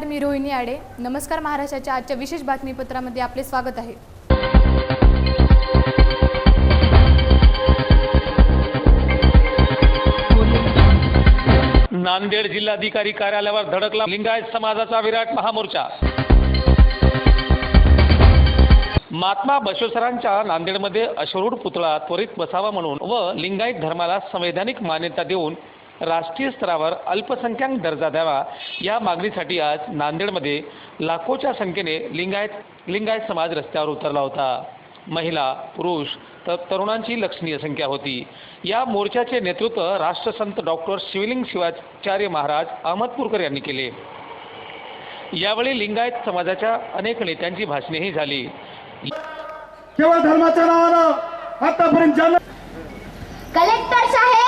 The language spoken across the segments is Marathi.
नमस्कार मी रोहिणी आडे. नमस्कार महाराष्ट्राच्या आजच्या विशेष बातमीपत्रामध्ये आपले स्वागत आहे. नांदेड जिल्हाधिकारी कार्यालयावर धडकला लिंगायत समाजाचा विराट महामोर्चा. महात्मा बशोसरांच्या नांदेडमध्ये अश्वरूढ पुतळा त्वरित बसावा म्हणून व लिंगायत धर्माला संवैधानिक मान्यता देऊन राष्ट्रीय स्तरावर अल्पसंख्याक दर्जा द्यावा. या मागणीसाठी आज नांदेडमध्ये लाखोच्या संख्येने लिंगायत लिंगायत समाज रस्त्यावर उतरला होता. महिला पुरुष तर तरुणांची लक्षणीय संख्या होती. या मोर्चाचे नेतृत्व राष्ट्रसंत डॉक्टर शिवलिंग शिवाचार्य महाराज अहमदपूरकर यांनी केले. यावेळी लिंगायत समाजाच्या अनेक नेत्यांची भाषणेही झाली. केवळ धर्माच्या नावानं आतापर्यंत कलेक्टर साहेब!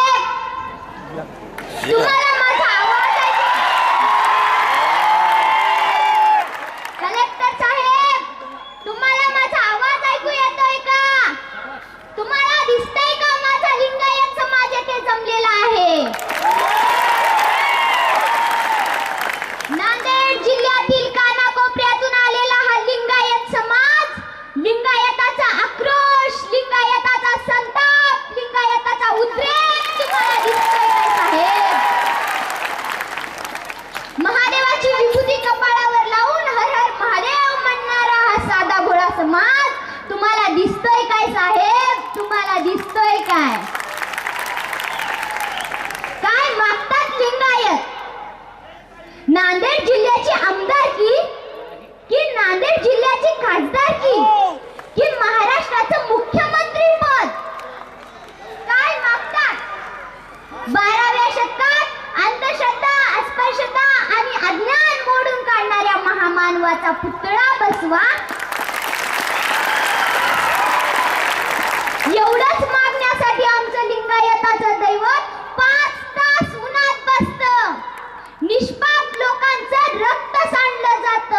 तुम्हाला माझा आवाज ऐकू कलेक्टर साहेब तुम्हाला माझा आवाज ऐकू येतोय का तुम्हाला दिसतंय का माझा लिंगायत समाज येथे जमलेला आहे नांदेड जिल्ह्यातील कानाकोपऱ्यातून आलेला हा लिंगायत समाज लिंगायताचा आक्रोश लिंगायताचा संताप लिंगायताचा उद्रेक तुम्हाला दिसतोय का साहेब महादेवाची विभूती कपाळावर लावून हर हर महादेव म्हणणारा हा साधा भोळा समाज तुम्हाला दिसतोय काय साहेब? तुम्हाला दिसतोय काय काय? एवढंच मागण्यासाठी आमचं लिंगायताचं दैवत पाच तास उन्हात बसत. निष्पाप लोकांचं रक्त सांडलं जात.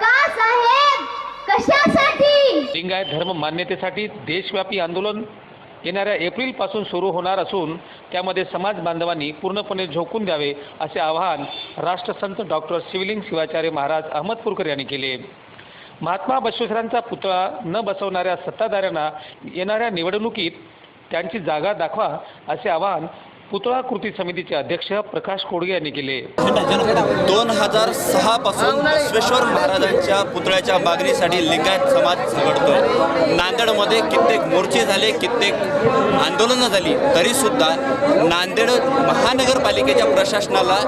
का साहेब? कशासाठी? लिंगायत धर्म मान्यतेसाठी देशव्यापी आंदोलन येणाऱ्या एप्रिलपासून सुरू होणार असून त्यामध्ये समाज बांधवांनी पूर्णपणे झोकून द्यावे असे आवाहन राष्ट्रसंत डॉक्टर शिवलिंग शिवाचार्य महाराज अहमदपूरकर यांनी केले. महात्मा बसवेश्वरांचा पुतळा न बसवणाऱ्या सत्ताधाऱ्यांना येणाऱ्या निवडणुकीत त्यांची जागा दाखवा असे आवाहन पुतळा कृती समितीचे अध्यक्ष प्रकाश कोडगे यांनी केले. दोन हजार सहा पासून बसवेश्वर महाराजांच्या पुतळ्याच्या मागणीसाठी लिंगायत समाज झगडतोय नांदेडमध्ये कित्येक मोर्चे झाले कित्येक आंदोलनं झाली तरीसुद्धा नांदेड महानगरपालिकेच्या प्रशासनाला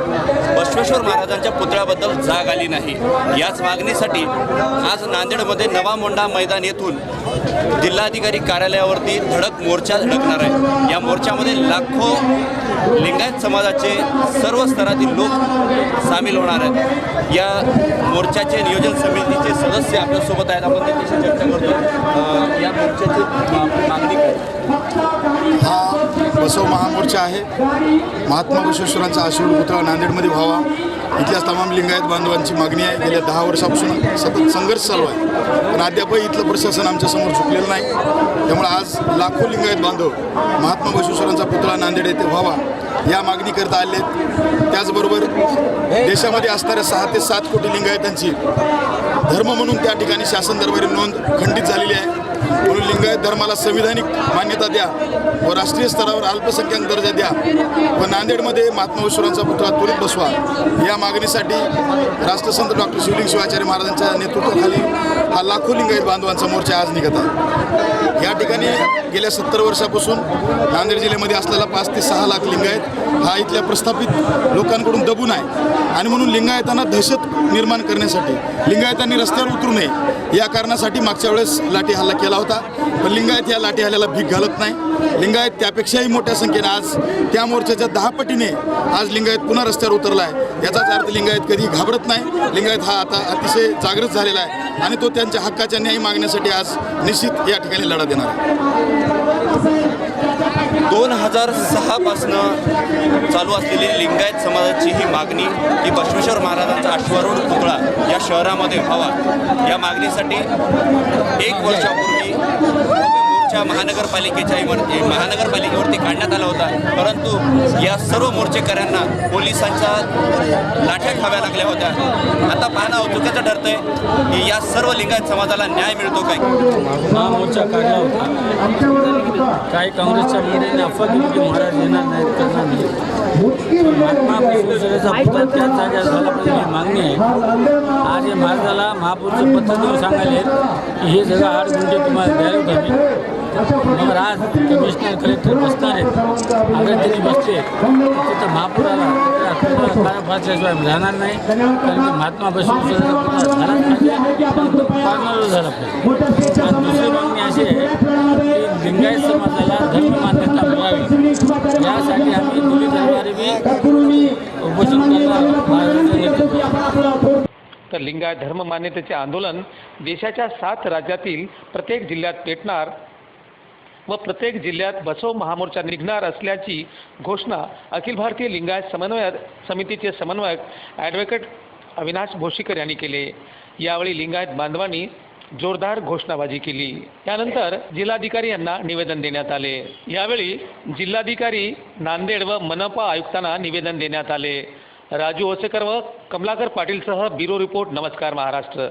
बसवेश्वर महाराजांच्या पुतळ्याबद्दल जाग आली नाही. याच मागणीसाठी आज नांदेडमध्ये नवा मोंडा मैदान येथून जिल्हाधिकारी कार्यालयावरती धडक मोर्चा धडकणार आहे. या मोर्चामध्ये लाखो लिंगायत समाजाचे सर्व स्तरातील लोक सामील होणार आहेत. या मोर्चाचे नियोजन समितीचे सदस्य आपल्यासोबत आहेत. आपण त्यांच्याशी चर्चा करतो. या मोर्चाची मागणी हा बसव महामोर्चा आहे. महात्मा विश्वेश्वरांचा आशीर्वाद पुतळा नांदेडमध्ये व्हावा. इथल्या तमाम लिंगायत बांधवांची मागणी आहे. गेल्या दहा वर्षापासून सतत संघर्ष चालू आहे. पण अद्यापही इथलं प्रशासन आमच्यासमोर झुकलेलं नाही. त्यामुळे आज लाखो लिंगायत बांधव महात्मा बसवेश्वरांचा पुतळा नांदेड येथे व्हावा या मागणी करता आले आहेत. त्याचबरोबर देशामध्ये असणाऱ्या सहा ते सात कोटी लिंगायतांची धर्म म्हणून त्या ठिकाणी शासन दरबारी नोंद खंडित झालेली आहे. म्हणून लिंगायत धर्माला संविधानिक मान्यता द्या व राष्ट्रीय स्तरावर अल्पसंख्याक दर्जा द्या व नांदेडमध्ये महात्मा बसवेश्वरांचा पुतळा त्वरित बसवा. या मागणीसाठी राष्ट्रसंत डॉक्टर शिवलिंग शिवाचार्य महाराजांच्या नेतृत्वाखाली हा लाखो लिंगायत बांधवांचा मोर्चा आज निघत आहे. या ठिकाणी गेल्या सत्तर वर्षापासून नांदेड जिल्ह्यामध्ये असलेला पाच ते सहा लाख लिंगायत हा इथल्या प्रस्थापित लोकांकडून दबून आहे. आणि म्हणून लिंगायतांना दहशत निर्माण करण्यासाठी लिंगायतांनी रस्त्यावर उतरू नये या कारणासाठी मागच्या वेळेस लाठी हल्ला केला होता. पण लिंगायत या लाठी हल्ल्याला भीक घालत नाही. लिंगायत त्यापेक्षाही मोठ्या संख्येने आज त्या मोर्चाच्या दहा पटीने आज लिंगायत पुन्हा रस्त्यावर उतरला आहे. याचाच अर्थ लिंगायत कधी घाबरत नाही. लिंगायत हा आता अतिशय जागृत झालेला आहे आणि तो त्यांच्या हक्काच्या न्याय मागण्यासाठी आज निश्चित या ठिकाणी लढा देणार आहे. दोन हजार सहापासनं चालू असलेली लिंगायत समाजाची ही मागणी की बसवेश्वर महाराजांचा अश्वारूढ पुतळा या शहरामध्ये व्हावा. या मागणीसाठी एक वर्षापूर्वी मोर्चा महानगरपालिकेच्या इमारती महानगरपालिकेवरती काढण्यात आला होता. परंतु या सर्व मोर्चेकऱ्यांना पोलिसांच्या लाठ्या खाव्या लागल्या होत्या. आता पाहणं औचुक्याचं ठरतंय की या सर्व लिंगायत समाजाला न्याय मिळतो काय? महामोर्चा काढला होता. काही काँग्रेसच्या मंडळीने अफवा दिली महाराज येणार नाहीत करणार नाही महात्मा मागणी आहे. आज हे महाराजाला महापूरचं पत्र देऊन सांगायला हे सगळं आठ गुंठे तुम्हाला द्यायला हवी मग आज कमिशनर कलेक्टर बसणार आहेत. अगर त्यांनी बसले. तिथं महापुराला पुतळा फासल्याशिवाय राहणार नाही. कारण की महात्मा पाहिजे कॉर्नरवर झाला पाहिजे. आणि दुसरी मागणी अशी आहे की लिंगायत समाजाला धर्म मान्यता मिळावी. यासाठी आम्ही मुली उपोषण तर लिंगायत धर्म मान्यतेचे आंदोलन देशाच्या सात राज्यातील प्रत्येक जिल्ह्यात पेटणार. व प्रत्येक जिल्ह्यात बसव महामोर्चा निघणार असल्याची घोषणा अखिल भारतीय लिंगायत समन्वय समितीचे समन्वयक ॲडव्होकेट अविनाश भोशीकर यांनी केले. यावेळी लिंगायत बांधवांनी जोरदार घोषणाबाजी केली. त्यानंतर जिल्हाधिकारी यांना निवेदन देण्यात आले. यावेळी जिल्हाधिकारी नांदेड व मनपा आयुक्तांना निवेदन देण्यात आले. राजू ओसेकर व कमलाकर पाटीलसह ब्युरो रिपोर्ट. नमस्कार महाराष्ट्र.